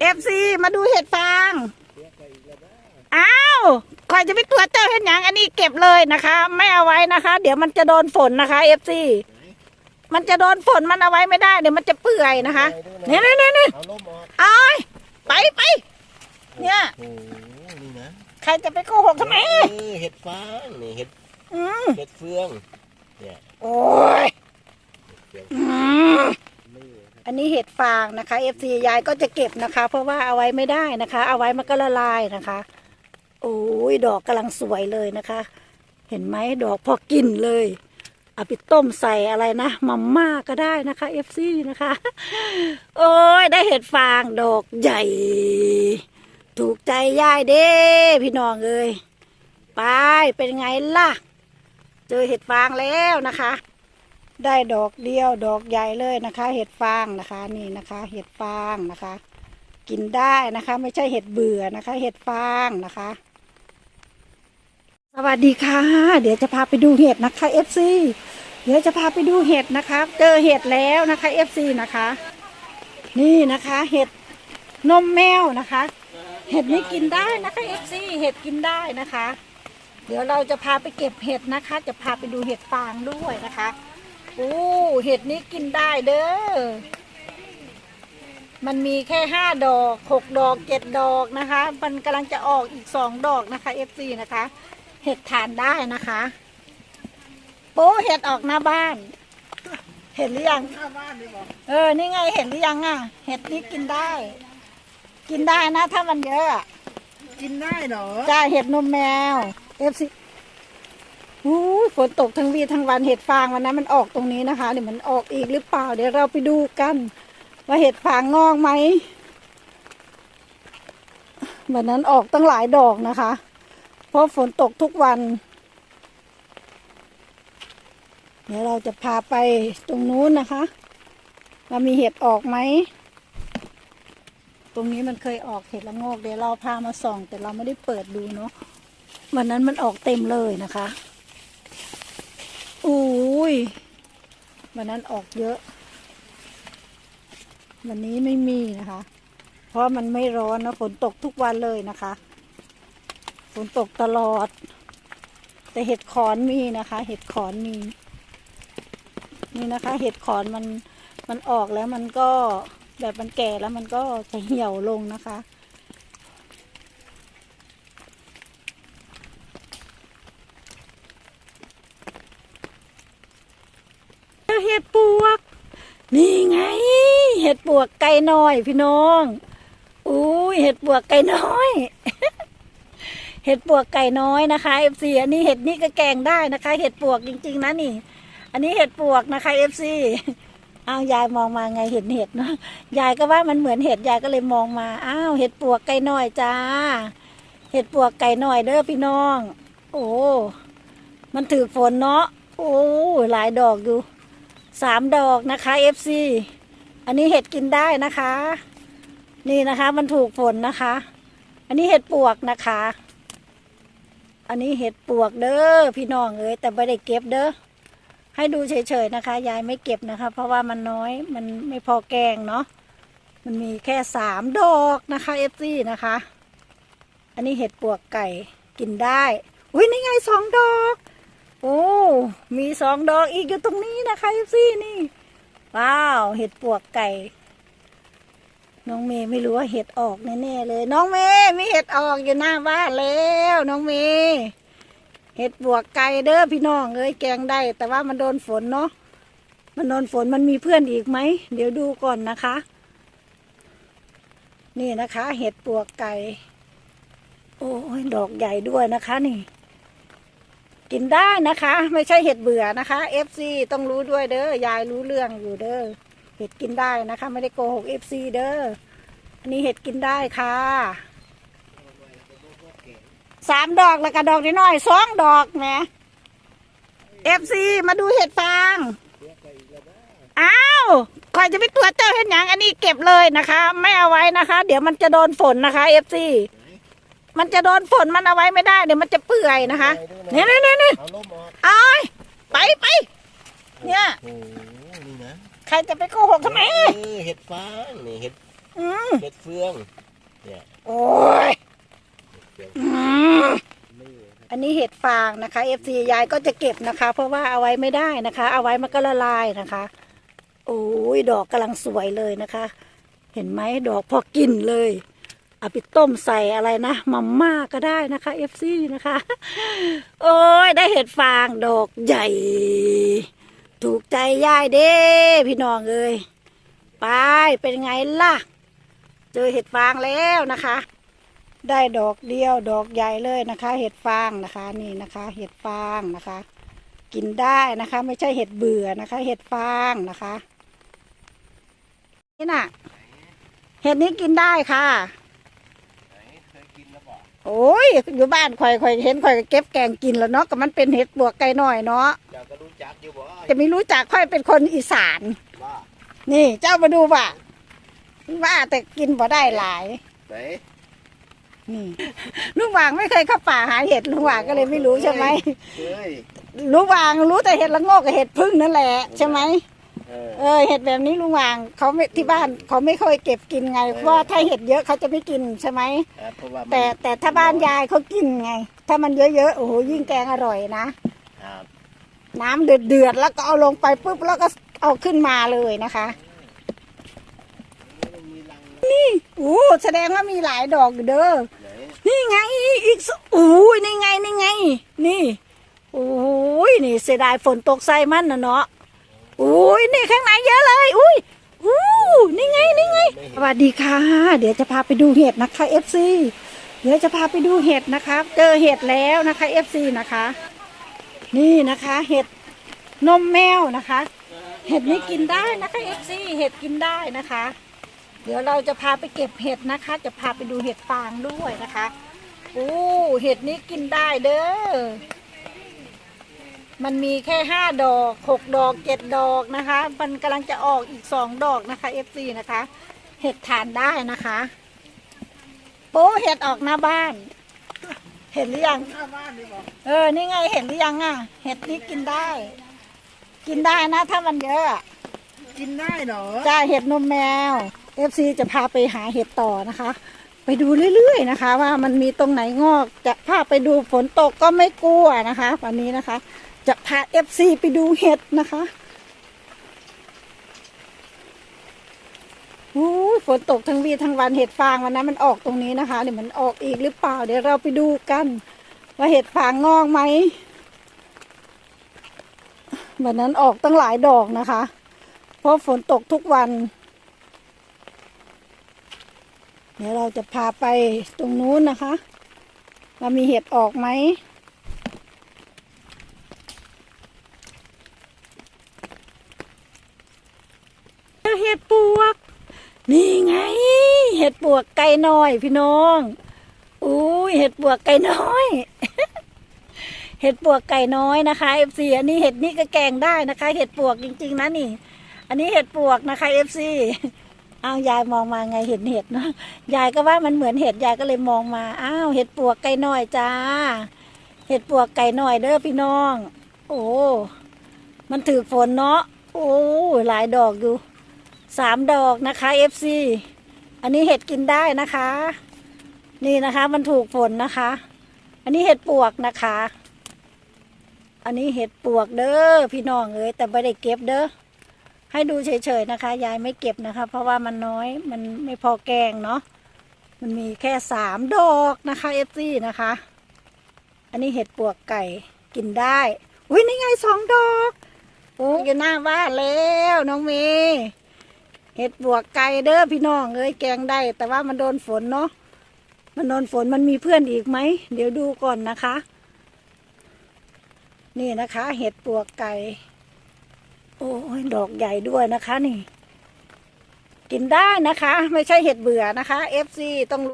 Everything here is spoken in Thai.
เอฟซีมาดูเห็ดฟางอ้าวก่อนจะไปตรวจเจ้าเห็ดหยังอันนี้เก็บเลยนะคะ ไม่เอาไว้นะคะ เดี๋ยวมันจะโดนฝนนะคะเอฟซีมันจะโดนฝนมันเอาไว้ไม่ได้เดี๋ยวมันจะเปื่อยนะคะนี่นี่นี่นี่เอาล่มออกเอ้ยไปไปเนี่ยโอ้โหนี่นะใครจะไปโกหกทำไมเออเห็ดฟางนี่เห็ดอืมเห็ดเฟืองเนี่ยโอ้ยเฟือง อืมนี่ อันนี้เห็ดฟางนะคะเอฟซียายก็จะเก็บนะคะ เพราะว่าเอาไว้ไม่ได้นะคะ เอาไว้มันก็ละลายนะคะโอ้ยดอกกำลังสวยเลยนะคะ เห็นไหมดอกพอกินเลยเอาไปต้มใส่อะไรนะมัมม่าก็ได้นะคะเอฟซีนะคะ โอ้ยได้เห็ดฟางดอกใหญ่ ถูกใจยายเด้พี่น้องเอ้ยไปเป็นไงล่ะ เจอเห็ดฟางแล้วนะคะ ได้ดอกเดียวดอกใหญ่เลยนะคะ เห็ดฟางนะคะนี่นะคะ เห็ดฟางนะคะ กินได้นะคะ ไม่ใช่เห็ดเบื่อนะคะ เห็ดฟางนะคะ สวัสดีค่ะ เดี๋ยวจะพาไปดูเห็ดนะคะ FC เดี๋ยวจะพาไปดูเห็ดนะคะเจอเห็ดแล้วนะคะ FC นะคะ นี่นะคะ เห็ดนมแมวนะคะ เห็ดนี้กินได้นะคะ FC เห็ดกินได้นะคะ เดี๋ยวเราจะพาไปเก็บเห็ดนะคะ จะพาไปดูเห็ดฟางด้วยนะคะ อ้เห็ดนี้กินได้เด้อ มันมีแค่ห้าดอกหกดอกเจ็ดดอกนะคะ มันกำลังจะออกอีกสองดอกนะคะ FC นะคะ เห็ดทานได้นะคะ โป้เห็ดออกหน้าบ้าน เห็นหรือยังหน้าบ้านดีกว่าเออ นี่ไงเห็นหรือยังอะ เห็ดนี้กินได้ กินได้นะ ถ้ามันเยอะอะกินได้เหรอ จ้าเห็ดนมแมว FC อู้ย ฝนตกทั้งวีทั้งวันเห็ดฟางวันนั้นมันออกตรงนี้นะคะเดี๋ยวมันออกอีกหรือเปล่า เดี๋ยวเราไปดูกัน ว่าเห็ดฟางงอกไหมวันนั้นออกตั้งหลายดอกนะคะ เพราะฝนตกทุกวัน เดี๋ยวเราจะพาไปตรงนู้นนะคะว่ามีเห็ดออกไหม ตรงนี้มันเคยออกเห็ดละโงกเดี๋ยวเราพามาส่อง แต่เราไม่ได้เปิดดูเนาะวันนั้นมันออกเต็มเลยนะคะ ยวันนั้นออกเยอะ วันนี้ไม่มีนะคะ เพราะมันไม่ร้อนนะฝนตกทุกวันเลยนะคะ ฝนตกตลอด แต่เห็ดขอนมีนะคะ เห็ดขอนมี นี่นะคะ เห็ดขอนมันมันออกแล้วมันก็แบบมันแก่แล้วมันก็จะเหี่ยวลงนะคะ เห็ดปวก นี่ไง เห็ดปวกไก่น้อย พี่น้องอุ้ยเห็ดปวกไก่น้อย เห็ดปวกไก่น้อยนะคะเอฟซีอันนี้เห็ดนี่ก็แกงได้นะคะ เห็ดปวกจริง ๆ นะนี่ อันนี้เห็ดปวกนะคะเอฟซีอ้าวยายมองมาไงเห็นเห็ดเนาะยายก็ว่ามันเหมือนเห็ดยายก็เลยมองมาอ้าวเห็ดปวกไก่น้อยจ้า เห็ดปวกไก่น้อยเด้อพี่น้อง โอ้มันถือฝนเนาะโอ้หลายดอกอยู่สามดอกนะคะ FC อันนี้เห็ดกินได้นะคะ นี่นะคะ มันถูกฝนนะคะ อันนี้เห็ดปวกนะคะ อันนี้เห็ดปวกเด้อพี่น้องเอ้ยแต่ไม่ได้เก็บเด้อให้ดูเฉยๆนะคะ ยายไม่เก็บนะคะ เพราะว่ามันน้อยมันไม่พอแกงเนาะมันมีแค่สามดอกนะคะ FC นะคะ อันนี้เห็ดปวกไก่กินได้ อุ้ยนี่ไงสองดอก โอ้ มีสองดอกอีกอยู่ตรงนี้นะคะยูซี่นี่ ว้าว เห็ดปวกไก่ น้องเมย์ไม่รู้ว่าเห็ดออกแน่ๆเลย น้องเมย์มีเห็ดออกอยู่หน้าบ้านแล้ว น้องเมย์เห็ดปวกไก่เด้อพี่น้องเอ้ยแกงได้ แต่ว่ามันโดนฝนเนาะมันโดนฝนมันมีเพื่อนอีกไหมเดี๋ยวดูก่อนนะคะ นี่นะคะ เห็ดปวกไก่ โอ้ยดอกใหญ่ด้วยนะคะนี่ กินได้นะคะ ไม่ใช่เห็ดเบื่อนะคะ FC ต้องรู้ด้วยเด้อยายรู้เรื่องอยู่เด้อเห็ดกินได้นะคะ ไม่ได้โกหก FC เด้ออันนี้เห็ดกินได้ค่ะสามดอกแล้วก็ดอกน้อยๆสองดอกแหม FC มาดูเห็ดฟางอ้าวก่อนจะไปตรวจเจ้าเห็ดหยังอันนี้เก็บเลยนะคะ ไม่เอาไว้นะคะ เดี๋ยวมันจะโดนฝนนะคะ FC มันจะโดนฝนมันเอาไว้ไม่ได้เดี๋ยวมันจะเปื่อยนะคะนี่นี่นี่นี่เอาล่มออกเอ้ยไปไปเนี่ย โอ้โหนี่นะใครจะไปโกหกทำไม เออเห็ดฟางนี่เห็ดออืมเห็ดเฟืองเนี่ยโอ้ยเห็ดเฟืองอืมอันนี้เห็ดฟางนะคะ FC ยายก็จะเก็บนะคะ เพราะว่าเอาไว้ไม่ได้นะคะ เอาไว้มันก็ละลายนะคะ โอ้ยดอกกำลังสวยเลยนะคะ เห็นไหมดอกพอกินเลย เอาไปต้มใส่อะไรนะมาม่าก็ได้นะคะ FC นะคะ โอ้ยได้เห็ดฟางดอกใหญ่ ถูกใจยายเด้ พี่น้องเอ้ยไปเป็นไงล่ะ เจอเห็ดฟางแล้วนะคะ ได้ดอกเดียวดอกใหญ่เลยนะคะ เห็ดฟางนะคะนี่นะคะ เห็ดฟางนะคะ กินได้นะคะ ไม่ใช่เห็ดเบื่อนะคะ เห็ดฟางนะคะ นี่น่ะ เห็ดนี้กินได้ค่ะ ไหนเคยกินแล้วบอก โอ้ยอยู่บ้านข่อยข่อยเห็นข่อยก็เก็บแกงกินแล้วเนาะก็มันเป็นเห็ดบวกไก่น้อยเนาะเจ้าก็รู้จักอยู่บ่จะไม่รู้จักค่อยเป็นคนอีสาน ว่านี่ เจ้ามาดูว่ะว่าแต่กินบ่ได้หลาย ไหนนี่ลุงวางไม่เคยเข้าป่าหาเห็ดลุงวางก็เลยไม่รู้ใช่ไหมเคยลุงวางรู้แต่เห็ดละโงกกับเห็ดพึ่งนั่นแหละใช่ไหม เออเออเห็ดแบบนี้ลุงวางเขาไม่ที่บ้านเขาไม่ค่อยเก็บกินไงเพราะว่าถ้าเห็ดเยอะเขาจะไม่กินใช่ไหมครับเพราะว่ามันแต่แต่ถ้าบ้านยายเขากินไง ถ้ามันเยอะๆโอ้โหยิ่งแกงอร่อยนะ ครับน้ำเดือดๆแล้วก็เอาลงไปปุ๊บแล้วก็เอาขึ้นมาเลยนะคะมันมีรังโอ้แสดงว่ามีหลายดอกอยู่เด้อ ไหนนี่ไงอีกสอู้ยนี่ไงนี่ไง นี่โอ้ยนี่เสียดายฝนตกใส่มันนะเนาะ อุ้ยนี่ข้างในเยอะเลย อุ้ยอู้นี่ไงนี่ไงสวัสดีค่ะ เดี๋ยวจะพาไปดูเห็ดนะคะ FC เดี๋ยวจะพาไปดูเห็ดนะคะ เจอเห็ดแล้วนะคะ FC นะคะ นี่นะคะ เห็ดนมแมวนะคะ เห็ดนี้กินได้นะคะ FC เห็ดกินได้นะคะ เดี๋ยวเราจะพาไปเก็บเห็ดนะคะ จะพาไปดูเห็ดฟางด้วยนะคะโอ้เห็ดนี้กินได้เด้อ มันมีแค่ห้าดอกหกดอกเจ็ดดอกนะคะ มันกำลังจะออกอีกสองดอกนะคะ FC นะคะ เห็ดทานได้นะคะ โป้เห็ดออกหน้าบ้าน เห็นหรือยังหน้าบ้านนี่บอกเออ นี่ไงเห็นหรือยังอะ เห็ดนี้กินได้ กินได้นะ ถ้ามันเยอะอะ กินได้เหรอจ้าเห็ดนมแมว FC จะพาไปหาเห็ดต่อนะคะไปดูเรื่อยๆนะคะ ว่ามันมีตรงไหนงอกจะพาไปดูฝนตกก็ไม่กลัวนะคะ วันนี้นะคะ จะพา FC ไปดูเห็ดนะคะฝนตกทั้งวีทั้งวันเห็ดฟางวันนั้นมันออกตรงนี้นะคะเดี๋ยวมันออกอีกหรือเปล่า เดี๋ยวเราไปดูกัน ว่าเห็ดฟางงอกไหมวันนั้นออกตั้งหลายดอกนะคะ เพราะฝนตกทุกวัน เดี๋ยวเราจะพาไปตรงนู้นนะคะว่ามีเห็ดออกไหม เห็ดปวก นี่ไง เห็ดปวกไก่น้อย พี่น้องอุ้ยเห็ดปวกไก่น้อย เห็ดปวกไก่น้อยนะคะเอฟซีอันนี้เห็ดนี่ก็แกงได้นะคะ เห็ดปวกจริง ๆนะนี่ อันนี้เห็ดปวกนะคะเอฟซีอ้าวยายมองมาไงเห็นเห็ดเนาะยายก็ว่ามันเหมือนเห็ดยายก็เลยมองมาอ้าวเห็ดปวกไก่น้อยจ้า เห็ดปวกไก่น้อยเด้อพี่น้อง โอ้มันถือฝนเนาะโอ้หลายดอกอยู่ สามดอกนะคะเอฟซีอันนี้เห็ดกินได้นะคะ นี่นะคะมันถูกฝนนะคะ อันนี้เห็ดปวกนะคะ อันนี้เห็ดปวกเด้อพี่น้องเอ้ยแต่ไม่ได้เก็บเด้อให้ดูเฉยๆนะคะ ยายไม่เก็บนะคะ เพราะว่ามันน้อยมันไม่พอแกงเนาะมันมีแค่สามดอกนะคะเอฟซีนะคะ อันนี้เห็ดปวกไก่กินได้อุ้ยนี่ไงสองดอกโอ้ยอยู่หน้าบ้านแล้วน้องเมย์ เห็ดบวกไก่เด้อพี่น้องเอ้ยแกงได้ แต่ว่ามันโดนฝนเนาะมันโดนฝนมันมีเพื่อนอีกไหม เดี๋ยวดูก่อนนะคะ นี่นะคะ เห็ดปวกไก่ โอ้ยดอกใหญ่ด้วยนะคะนี่ กินได้นะคะ ไม่ใช่เห็ดเบื่อนะคะ FC ต้อง